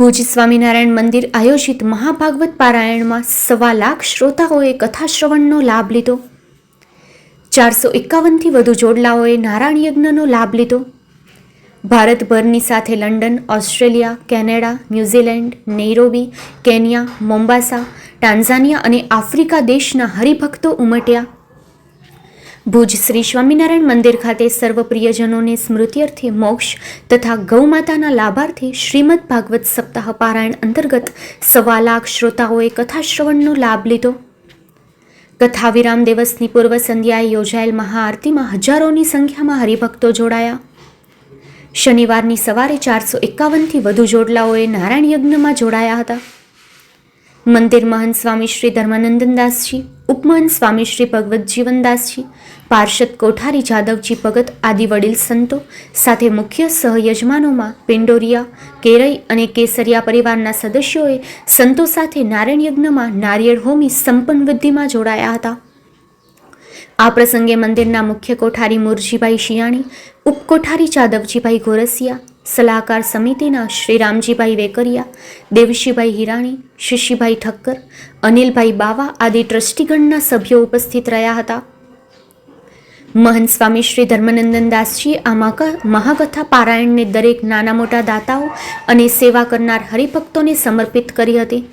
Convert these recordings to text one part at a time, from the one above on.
ભુજ સ્વામિનારાયણ મંદિર આયોજિત મહાભાગવત પારાયણમાં સવા લાખ શ્રોતાઓએ કથા શ્રવણનો લાભ લીધો. ચારસો એકાવનથી વધુ જોડલાઓએ નારાયણ યજ્ઞનો લાભ લીધો. ભારતભરની સાથે London, Australia, Canada, New Zealand, Nairobi, Kenya, Mombasa, Tanzania અને આફ્રિકા દેશના હરિભક્તો ઉમટ્યા. ભુજ શ્રી સ્વામિનારાયણ મંદિર ખાતે સર્વ પ્રિયજનોને સ્મૃત્યર્થે મોક્ષ તથા ગૌમાતાના લાભાર્થે શ્રીમદ ભાગવત સપ્તાહ પારાયણ અંતર્ગત સવા લાખ શ્રોતાઓએ કથા શ્રવણનો લાભ લીધો. કથા વિરામ દિવસની પૂર્વ સંધ્યાએ યોજાયેલ મહાઆરતીમાં હજારોની સંખ્યામાં હરિભક્તો જોડાયા. શનિવારની સવારે ચારસો એકાવનથી વધુ જોડલાઓએ નારાયણ યજ્ઞમાં જોડાયા હતા. મંદિર મહંત સ્વામી શ્રી ધર્માનંદનદાસજી ઉપમહંત સ્વામી શ્રી ભગવત જીવનદાસજી પાર્ષદ કોઠારી જાદવજી ભગત આદિ વડીલ સંતો સાથે મુખ્ય સહયજમાનોમાં પિંડોરિયા, કેરઈ અને કેસરિયા પરિવારના સદસ્યોએ સંતો સાથે નારાયણ યજ્ઞમાં નારિયેળ હોમી સંપન્ન વૃદ્ધિમાં જોડાયા હતા. આ પ્રસંગે મંદિરના મુખ્ય કોઠારી મુરજીભાઈ શિયાણી ઉપકોઠારી જાદવજીભાઈ ગોરસિયા સલાહકાર સમિતિના શ્રી રામજીભાઈ વેકરિયા દેવશીભાઈ હિરાણી, શિશીભાઈ ઠક્કર, અનિલભાઈ બાવા આદિ ટ્રસ્ટીગણના સભ્યો ઉપસ્થિત રહ્યા હતા. મહંત સ્વામી શ્રી ધર્મનંદન દાસજી આ મહાક- મહાકથા પારાયણને દરેક નાના મોટા દાતાઓ અને સેવા કરનાર હરિભક્તોને સમર્પિત કરી હતી.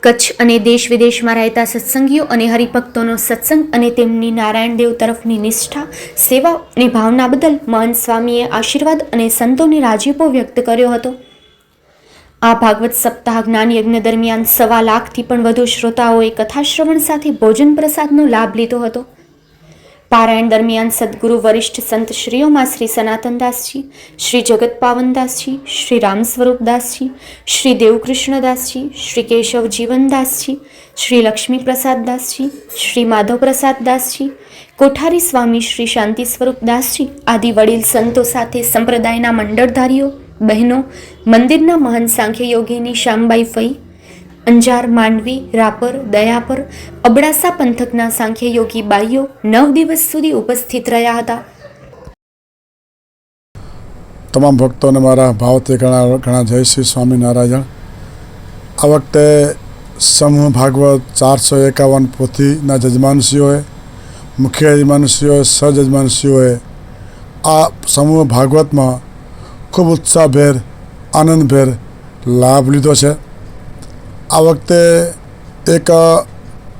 કચ્છ અને દેશ વિદેશમાં રહેતા સત્સંગીઓ અને હરિભક્તોનો સત્સંગ અને તેમની નારાયણ દેવ તરફની નિષ્ઠા, સેવા અને ભાવના બદલ મહંત સ્વામીએ આશીર્વાદ અને સંતોને રાજીપો વ્યક્ત કર્યો હતો. આ ભાગવત સપ્તાહ જ્ઞાન યજ્ઞ દરમિયાન સવા લાખથી પણ વધુ શ્રોતાઓએ કથાશ્રવણ સાથે ભોજન પ્રસાદનો લાભ લીધો હતો. પારાયણ દરમિયાન સદગુરુ વરિષ્ઠ સંત શ્રીઓમાં શ્રી સનાતનદાસજી શ્રી જગત પાવનદાસજી શ્રી રામ સ્વરૂપદાસજી શ્રી દેવકૃષ્ણદાસજી શ્રી કેશવ જીવનદાસજી શ્રી લક્ષ્મી પ્રસાદદાસજી શ્રી માધવ પ્રસાદદાસજી કોઠારી સ્વામી શ્રી શાંતિ સ્વરૂપદાસજી આદિ વડીલ સંતો સાથે સંપ્રદાયના મંડળધારીઓ, બહેનો, મંદિરના મહંત સાંખ્ય યોગીની શ્યામબાઈ ફઈ અંજાર, માંડવી, રાપર, દયાપર, અબડાસા પંથકના સાંખ્ય યોગી બાઈઓ નવ દિવસ સુધી ઉપસ્થિત રહ્યા હતા. તમામ ભક્તોને મારા ભાવથી ઘણા ઘણા જય શ્રી સ્વામિનારાયણ. આ વખતે સમૂહ ભાગવત ચારસો એકાવન પોથીના જજમાનશ્રીઓએ મુખ્ય યજમાનશ્રીઓએ સહજજમાનશ્રીઓએ આ સમૂહ ભાગવતમાં ખૂબ ઉત્સાહભેર, આનંદભેર લાભ લીધો છે. આ વખતે એક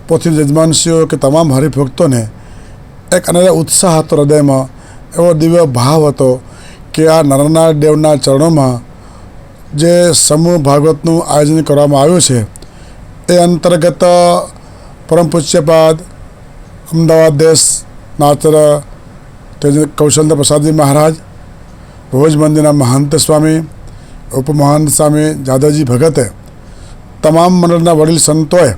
પોથી જજમાનશ્રીઓ કે તમામ હરિભક્તોને એક અનેરા ઉત્સાહ હતો હૃદયમાં, એવો દિવ્ય ભાવ હતો કે આ નરનાથ દેવના ચરણોમાં જે સમૂહ ભાગવતનું આયોજન કરવામાં આવ્યું છે, એ અંતર્ગત પરમ પૂજ્યપાદ અમદાવાદ દેશના આચાર્ય કૌશલ્ય પ્રસાદજી મહારાજ ભોજ મંદિરના મહંત સ્વામી ઉપમહંત સ્વામી, જાદવજી ભગતે તમામ મંડળના વડીલ સંતોએ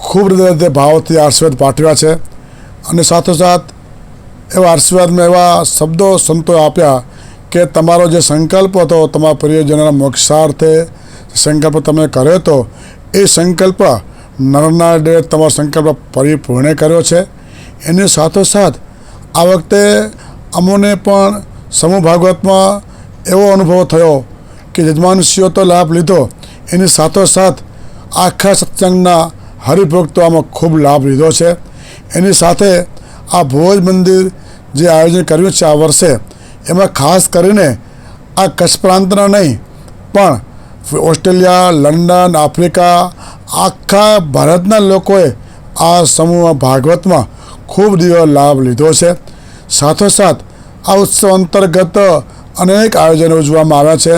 ખૂબ રીતે ભાવથી આશીર્વાદ પાઠવ્યા છે અને સાથોસાથ એવા આશીર્વાદમાં એવા શબ્દો સંતોએ આપ્યા કે તમારો જે સંકલ્પ હતો તમારા પ્રિયજનોના મોક્ષાર્થે સંકલ્પ તમે કર્યો હતો, એ સંકલ્પ નરના ડે તમારો સંકલ્પ પરિપૂર્ણ કર્યો છે. એની સાથોસાથ આ વખતે અમોને પણ સમૂહ ભાગવતમાં એવો અનુભવ થયો કે યજમાનશ્રીઓ તો લાભ લીધો એની સાથોસાથ આખા સત્સંગના હરિભક્તો આમાં ખૂબ લાભ લીધો છે. એની સાથે આ ભોજ મંદિર જે આયોજન કર્યું છે આ વર્ષે, એમાં ખાસ કરીને આ કચ્છ પ્રાંતના નહીં, પણ ઓસ્ટ્રેલિયા, લંડન, આફ્રિકા, આખા ભારતના લોકોએ આ સમૂહ ભાગવતમાં ખૂબ દીવો લાભ લીધો છે. સાથોસાથ આ ઉત્સવ અંતર્ગત અનેક આયોજનો ઉજવવામાં આવ્યા છે.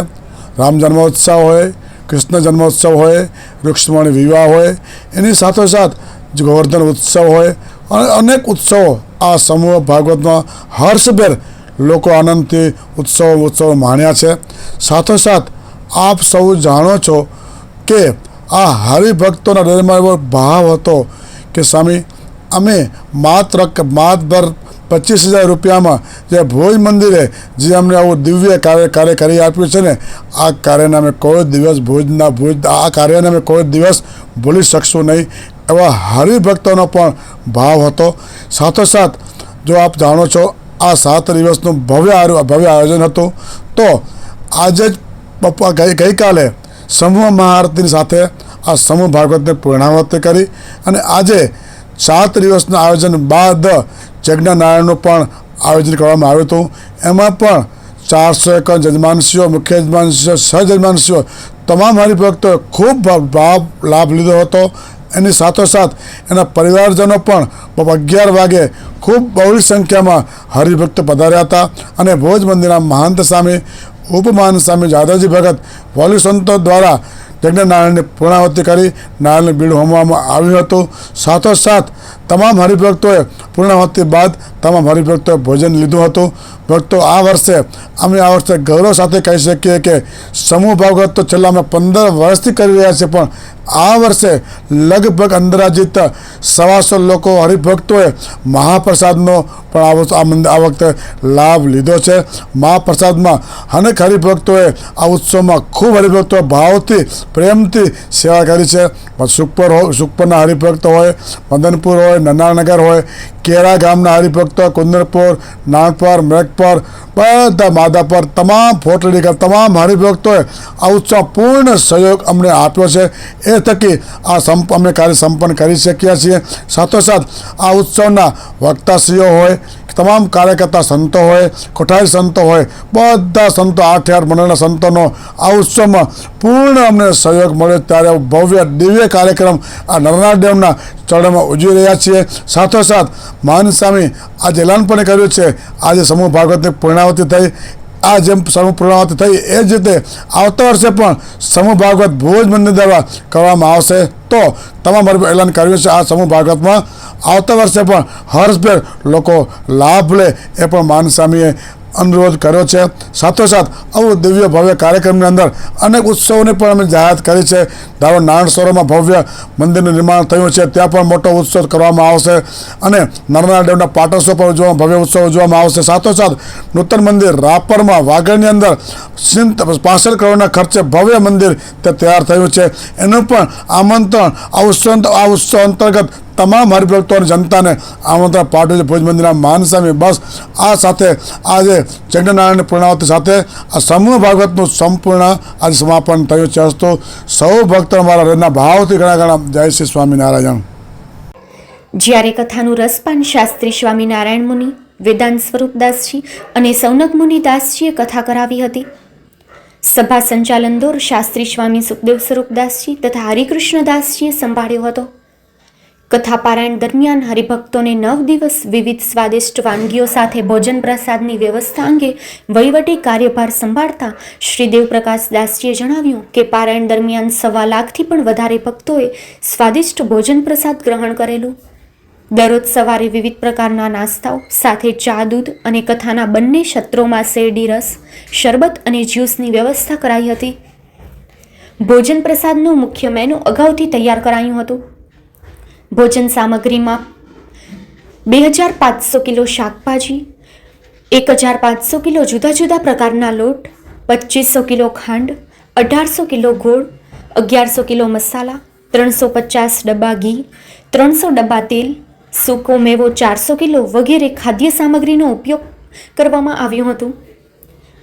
રામ જન્મોત્સવ હોય કૃષ્ણ જન્મોત્સવ હોય રૂક્ષ્મણી વિવાહ હોય, એની સાથોસાથ ગોવર્ધન ઉત્સવ હોય, અને અનેક ઉત્સવો આ સમૂહ ભાગવતમાં હર્ષભેર લોકો આનંદથી ઉત્સવો ઉત્સવો માણ્યા છે. સાથોસાથ આપ સૌ જાણો છો કે આ હરિભક્તોના હૃદયમાં એવો ભાવ હતો કે, સ્વામી, અમે માત્ર માત્ર પચીસ હજાર રૂપિયામાં જે ભોજ મંદિરે જે અમને આવું દિવ્ય કાર્ય કાર્ય કરી આપ્યું છે ને, આ કાર્યને અમે કોઈ દિવસ ભોજના ભોજ, આ કાર્યને અમે કોઈ દિવસ ભૂલી શકશું નહીં. એવા હરિભક્તોનો પણ ભાવ હતો. સાથોસાથ, જો આપ જાણો છો, આ સાત દિવસનું ભવ્ય ભવ્ય આયોજન હતું, તો આજે જ બપોર ગઈ, ગઈકાલે સમૂહ મહાઆરતીની સાથે આ સમૂહ ભાગવતને પૂર્ણાવતી કરી અને આજે સાત દિવસના આયોજન બાદ યજ્ઞ નારાયણનું પણ આયોજન કરવામાં આવ્યું હતું. એમાં પણ ચારસો એકર જજમાનસીઓ મુખ્ય જજમાનસીઓ સહજજમાનસીઓ તમામ હરિભક્તોએ ખૂબ ભાવ લાભ લીધો હતો. એની સાથોસાથ એના પરિવારજનો પણ અગિયાર વાગે ખૂબ બહુળી સંખ્યામાં હરિભક્ત પધાર્યા હતા અને ભોજ મંદિરના મહંત સ્વામી ઉપમાન સ્વામી, જાદવજી ભગત વોલી સંતો દ્વારા યજ્ઞનારાયણની પૂર્ણાવતી કરી નારાયણનું બીડું હોમવામાં આવ્યું હતું. સાથોસાથ તમામ હરિભક્તોએ પૂર્ણાહુતિ બાદ તમામ હરિભક્તોએ ભોજન લીધું હતું. ભક્તો આ વર્ષે, અમે આ વર્ષે ગૌરવ સાથે કહી શકીએ કે સમૂહ ભાગવત તો છેલ્લા અમે પંદર વર્ષથી કરી રહ્યા છીએ, પણ આ વર્ષે લગભગ અંદાજિત સવાસો લોકો હરિભક્તોએ મહાપ્રસાદનો પણ આ આ વખતે લાભ લીધો છે. મહાપ્રસાદમાં અનેક હરિભક્તોએ આ ઉત્સવમાં ખૂબ હરિભક્તોએ ભાવથી, પ્રેમથી સેવા કરી છે. સુખપર હો સુખપરના હરિભક્ત હોય, મદનપુર હોય નનાનગર હોય, કેરા ગામના હરિભક્તો, કુંદરપુર નાનપર મેઘપર બધા માધાપર, તમામ ફોટડીકર તમામ હરિભક્તોએ આ ઉત્સવ પૂર્ણ સહયોગ અમને આપ્યો છે. એ થકી આ સંપ, અમે કાર્ય સંપન્ન કરી શક્યા છીએ. સાથોસાથ આ ઉત્સવના વક્તાશ્રીઓ હોય, તમામ કાર્યકર્તા સંતો હોય, કોઠારી સંતો હોય, બધા સંતો આઠ આઠ મંડળના સંતોનો આ ઉત્સવમાં પૂર્ણ અમને સહયોગ મળ્યો. ત્યારે ભવ્ય, દિવ્ય કાર્યક્રમ આ નરનાળ ડેમના ચરણમાં ઉજવી રહ્યા છીએ. સાથોસાથ મહાન સ્વામી આજે એલાન પણ કર્યું છે. આજે સમૂહ ભાગવતની પૂર્ણાવતી થઈ. આ જેમ સમૂહ પૂર્ણાવતી થઈ, એ જ રીતે આવતા વર્ષે પણ સમૂહ ભાગવત ભુજ મંદિર દ્વારા કરવામાં આવશે. તો તમામ હરિભક્તો એલાન કર્યું છે આ સમૂહ ભાગવતમાં. આવતા વર્ષે પણ હર્ષભેર લોકો લાભ લે એ પણ માન સ્વામીએ અનુરોધ કર્યો છે. સાથોસાથ આવું દિવ્ય ભવ્ય કાર્યક્રમની અંદર અનેક ઉત્સવોની પણ અમે જાહેરાત કરી છે. ધારો નારાયણ સરોવરમાં ભવ્ય મંદિરનું નિર્માણ થયું છે. ત્યાં પણ મોટો ઉત્સવ કરવામાં આવશે અને નર્મદા દેવના પાટોત્સવ પણ ઉજવવામાં ભવ્ય ઉત્સવ ઉજવવામાં આવશે. સાથોસાથ નૂતન મંદિર રાપરમાં વાગડની અંદર પાસઠ કરોડના ખર્ચે ભવ્ય મંદિર તે તૈયાર થયું છે. એનું પણ આમંત્રણ આ ઉત્સવ આ ઉત્સવ અંતર્ગત તમામ હરિભક્તો અને જનતાને આમંત્રણ પાઠવે છે ભુજ મંદિરના માનસ્વામી બસ આ સાથે આજે જગન્નારાયણની પૂર્ણાવતી સાથે આ સમૂહ ભાગવતનું સંપૂર્ણ આજે સમાપન થયું. છે હસ્તો સૌ ભક્તો મારા હૃદયના ભાવથી ઘણા ઘણા જય શ્રી સ્વામિનારાયણ. જ્યારે કથાનું રસપાન શાસ્ત્રી સ્વામિનારાયણ મુનિ, વેદાંત સ્વરૂપદાસજી અને સૌનક મુનિ દાસજીએ કથા કરાવી હતી. સભા સંચાલન દોર શાસ્ત્રી સ્વામી સુખદેવ સ્વરૂપદાસજી તથા હરિકૃષ્ણદાસજીએ સંભાળ્યો હતો. કથા પારાયણ દરમિયાન હરિભક્તોને નવ દિવસ વિવિધ સ્વાદિષ્ટ વાનગીઓ સાથે ભોજન પ્રસાદની વ્યવસ્થા અંગે વહીવટી કાર્યભાર સંભાળતા શ્રી દેવપ્રકાશ દાસજીએ જણાવ્યું કે પારાયણ દરમિયાન સવા લાખથી પણ વધારે ભક્તોએ સ્વાદિષ્ટ ભોજન પ્રસાદ ગ્રહણ કરેલું. દરરોજ સવારે વિવિધ પ્રકારના નાસ્તાઓ, સાથે ચા, દૂધ અને કથાના બંને સત્રોમાં શેરડી રસ, શરબત અને જ્યુસની વ્યવસ્થા કરાઈ હતી. ભોજન પ્રસાદનું મુખ્ય મેનુ અગાઉથી તૈયાર કરાયું હતું. ભોજન સામગ્રીમાં બે હજાર પાંચસો કિલો શાકભાજી, એક હજાર પાંચસો કિલો જુદા જુદા પ્રકારના લોટ, પચીસો કિલો ખાંડ, અઢારસો કિલો ગોળ, અગિયારસો કિલો મસાલા, ત્રણસો પચાસ ડબ્બા ઘી, ત્રણસો ડબ્બા તેલ, સૂકો મેવો ચારસો કિલો વગેરે ખાદ્ય સામગ્રીનો ઉપયોગ કરવામાં આવ્યું હતું.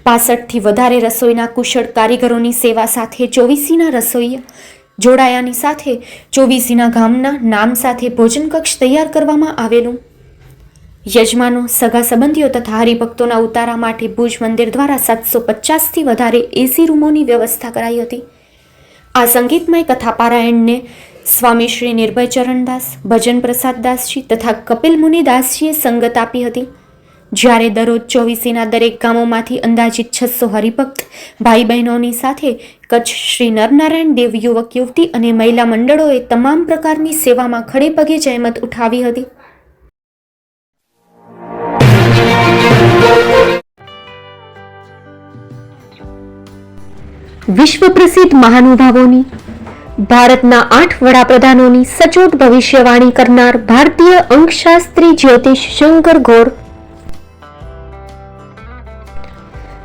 પાસઠથી વધારે રસોઈના કુશળ કારીગરોની સેવા સાથે ચોવીસીના રસોઈયા જોડાયાની સાથે ચોવીસીના ગામના નામ સાથે ભોજન કક્ષ તૈયાર કરવામાં આવેલું. યજમાનો, સગા સંબંધીઓ તથા હરિભક્તોના ઉતારા માટે ભુજ મંદિર દ્વારા સાતસો પચાસથી વધારે એસી રૂમોની વ્યવસ્થા કરાઈ હતી. આ સંગીતમય કથા પારાયણને સ્વામી શ્રી નિર્ભય ચરણદાસ ભજન પ્રસાદ દાસજી તથા કપિલ મુનિદાસજીએ સંગત આપી હતી. જ્યારે દરરોજ ચોવીસીના દરેક ગામોમાંથી અંદાજિત છસો હરિભક્ત ભાઈ બહેનોની સાથે કચ્છ શ્રી નરનારાયણ દેવ યુવક, યુવતી અને મહિલા મંડળોએ તમામ પ્રકારની સેવામાં ખડે પગે જહેમત ઉઠાવી હતી. વિશ્વ પ્રસિદ્ધ મહાનુભાવોની, ભારતના આઠ વડાપ્રધાનોની સચોટ ભવિષ્યવાણી કરનાર ભારતીય અંકશાસ્ત્રી જ્યોતિષ શંકર ગોર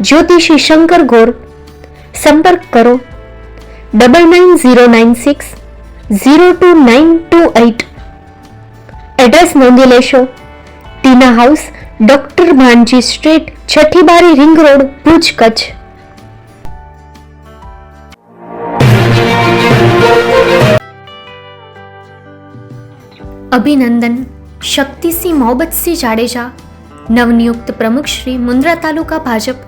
જ્યોતિષી શંકર ગોર. સંપર્ક કરો. Double nine zero nine six zero two nine two eight address નોંધી લેશો. Tina house, doctor Bhanji street છઠ્ઠી બારી રિંગ રોડ, ભુજ કચ્છ. અભિનંદન. શક્તિસિંહ મોહબતસિંહ જાડેજા. નવનિયુક્ત પ્રમુખ શ્રી મુન્દ્રા તાલુકા ભાજપ.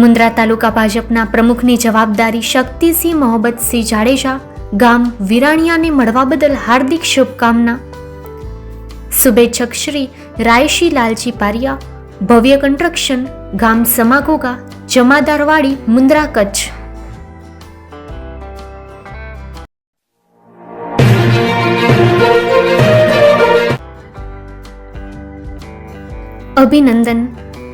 મુન્દ્રા તાલુકા ભાજપના પ્રમુખની જવાબદારી શક્તિસિંહ મોહબ્બતસિંહ જાડેજા, ગામ વિરાણિયાને મળવા બદલ હાર્દિક શુભકામના. શુભેચ્છક શ્રી રાયશી લાલજી પારિયા, ભવ્ય કન્સ્ટ્રક્શન ગામ સમાગોગા, જમાદારવાડી, મુન્દ્રા કચ્છ. અભિનંદન.